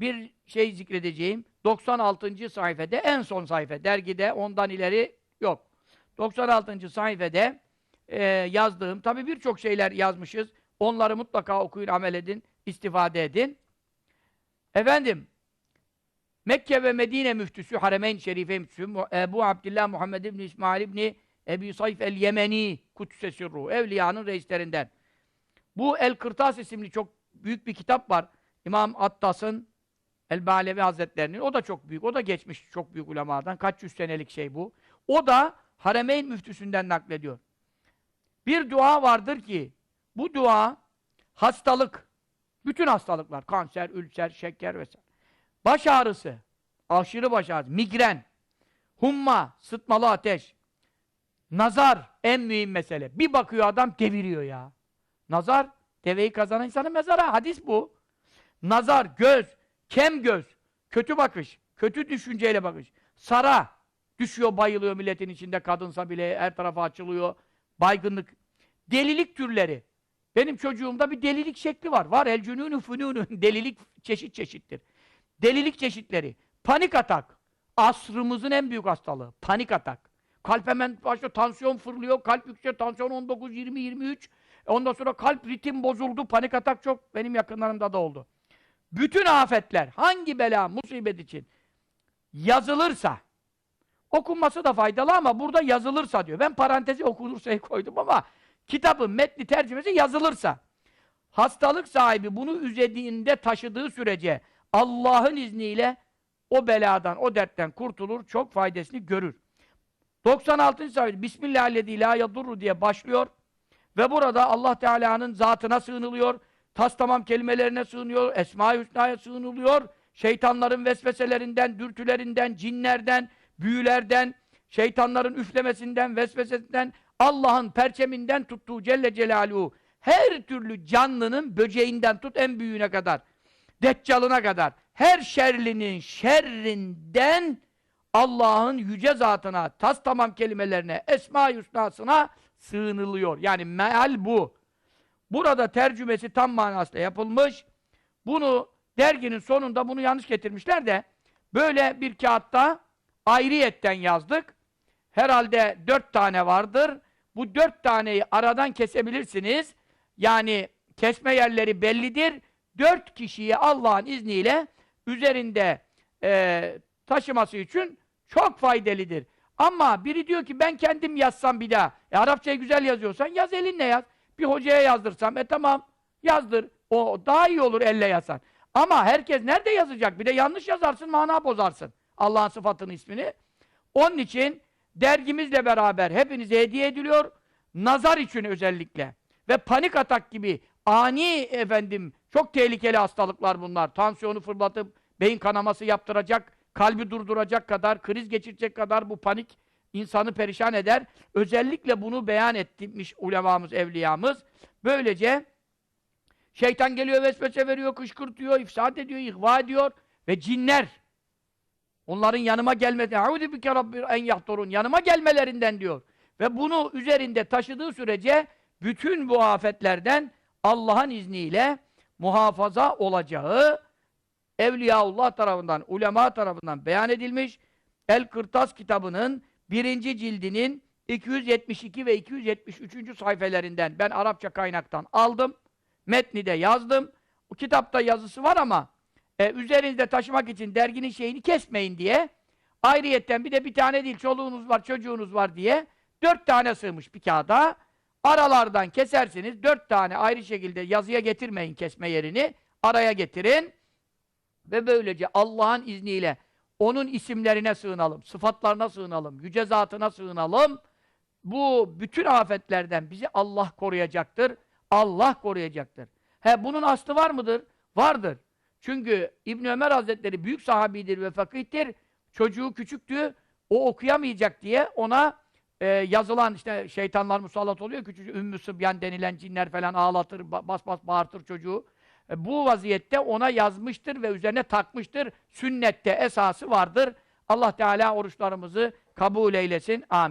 bir şey zikredeceğim. 96. sayfede, en son sayfa. Dergide ondan ileri yok. 96. sayfede e, yazdığım, tabii birçok şeyler yazmışız. Onları mutlaka okuyun, amel edin, istifade edin. Efendim, Mekke ve Medine müftüsü, Haremeyn Şerife müftüsü, Ebu Abdillah Muhammed İbni İsmail İbni Ebi Sayf el-Yemeni, Kudüs'e sirru, evliyanın reislerinden. Bu El-Kırtas isimli çok büyük bir kitap var. İmam Attas'ın El-Balevi Hazretlerinin. O da çok büyük. O da geçmiş çok büyük ulemadan. Kaç yüz senelik şey bu. O da Haremeyn müftüsünden naklediyor. Bir dua vardır ki bu dua hastalık, bütün hastalıklar, kanser, ülser, şeker vesaire. Baş ağrısı, aşırı baş ağrısı, migren, humma, sıtmalı ateş, nazar en mühim mesele. Bir bakıyor adam deviriyor ya. Nazar, deveyi kazanan insanın mezara. Hadis bu. Nazar, göz, kem göz, kötü bakış, kötü düşünceyle bakış. Sara, düşüyor bayılıyor milletin içinde kadınsa bile her tarafa açılıyor. Baygınlık. Delilik türleri. Benim çocuğumda bir delilik şekli var. Var el cünûnü fünûnü. Delilik çeşit çeşittir. Delilik çeşitleri. Panik atak. Asrımızın en büyük hastalığı. Panik atak. Kalp hemen başlıyor, tansiyon fırlıyor, kalp yüksek, tansiyon 19, 20, 23. Ondan sonra kalp ritim bozuldu, panik atak çok benim yakınlarımda da oldu. Bütün afetler, hangi bela, musibet için yazılırsa, okunması da faydalı ama burada yazılırsa diyor. Ben parantezi okunursa koydum ama kitabın metni tercümesi yazılırsa, hastalık sahibi bunu üzerinde taşıdığı sürece Allah'ın izniyle o beladan, o dertten kurtulur, çok faydasını görür. 96. sayfa Bismillahirrahmanirrahim diye başlıyor ve burada Allah Teala'nın zatına sığınılıyor, tas tamam kelimelerine sığınıyor, Esma-i Hüsna'ya sığınılıyor, şeytanların vesveselerinden, dürtülerinden, cinlerden, büyülerden, şeytanların üflemesinden, vesvesesinden, Allah'ın perçeminden tuttuğu Celle Celaluhu her türlü canlının böceğinden tut en büyüğüne kadar, deccalına kadar, her şerlinin şerrinden Allah'ın yüce zatına, tas tamam kelimelerine, esma-i hüsnasına sığınılıyor. Yani meal bu. Burada tercümesi tam manasıyla yapılmış. Bunu derginin sonunda bunu yanlış getirmişler de böyle bir kağıtta ayrıyetten yazdık. Herhalde dört tane vardır. Bu dört taneyi aradan kesebilirsiniz. Yani kesme yerleri bellidir. Dört kişiye Allah'ın izniyle üzerinde e, taşıması için çok faydalıdır. Ama biri diyor ki ben kendim yazsam bir daha. E, Arapçayı güzel yazıyorsan yaz elinle yaz. Bir hocaya yazdırsam e tamam yazdır. O daha iyi olur elle yazsan. Ama herkes nerede yazacak? Bir de yanlış yazarsın mana bozarsın. Allah'ın sıfatını ismini. Onun için dergimizle beraber hepinize hediye ediliyor. Nazar için özellikle. Ve panik atak gibi ani efendim çok tehlikeli hastalıklar bunlar. Tansiyonu fırlatıp beyin kanaması yaptıracak, kalbi durduracak kadar, kriz geçirecek kadar bu panik insanı perişan eder. Özellikle bunu beyan etmiş ulemamız, evliyamız. Böylece şeytan geliyor, vesvese veriyor, kışkırtıyor, ifsad ediyor, ihva ediyor ve cinler onların yanıma gelmesi, "Eûzü bike rabbi en yahturun." yanıma gelmelerinden diyor. Ve bunu üzerinde taşıdığı sürece bütün bu afetlerden Allah'ın izniyle muhafaza olacağı Evliyaullah tarafından, ulema tarafından beyan edilmiş El-Kırtas kitabının birinci cildinin 272 ve 273. sayfelerinden ben Arapça kaynaktan aldım. Metni de yazdım. O kitapta yazısı var ama e, üzerinizde taşımak için derginin şeyini kesmeyin diye ayrıyetten bir de bir tane değil çoluğunuz var, çocuğunuz var diye dört tane sığmış bir kağıda. Aralardan kesersiniz. Dört tane ayrı şekilde yazıya getirmeyin kesme yerini. Araya getirin. Ve böylece Allah'ın izniyle onun isimlerine sığınalım, sıfatlarına sığınalım, yüce zatına sığınalım. Bu bütün afetlerden bizi Allah koruyacaktır. Allah koruyacaktır. He bunun aslı var mıdır? Vardır. Çünkü İbn Ömer Hazretleri büyük sahabidir ve fakihtir. Çocuğu küçüktü. O okuyamayacak diye ona e, yazılan işte şeytanlar musallat oluyor. Küçücük Ümmü Sıbyan denilen cinler falan ağlatır, ba- bas bas bağırtır çocuğu. E, bu vaziyette ona yazmıştır ve üzerine takmıştır. Sünnette esası vardır. Allah Teala oruçlarımızı kabul eylesin. Amin.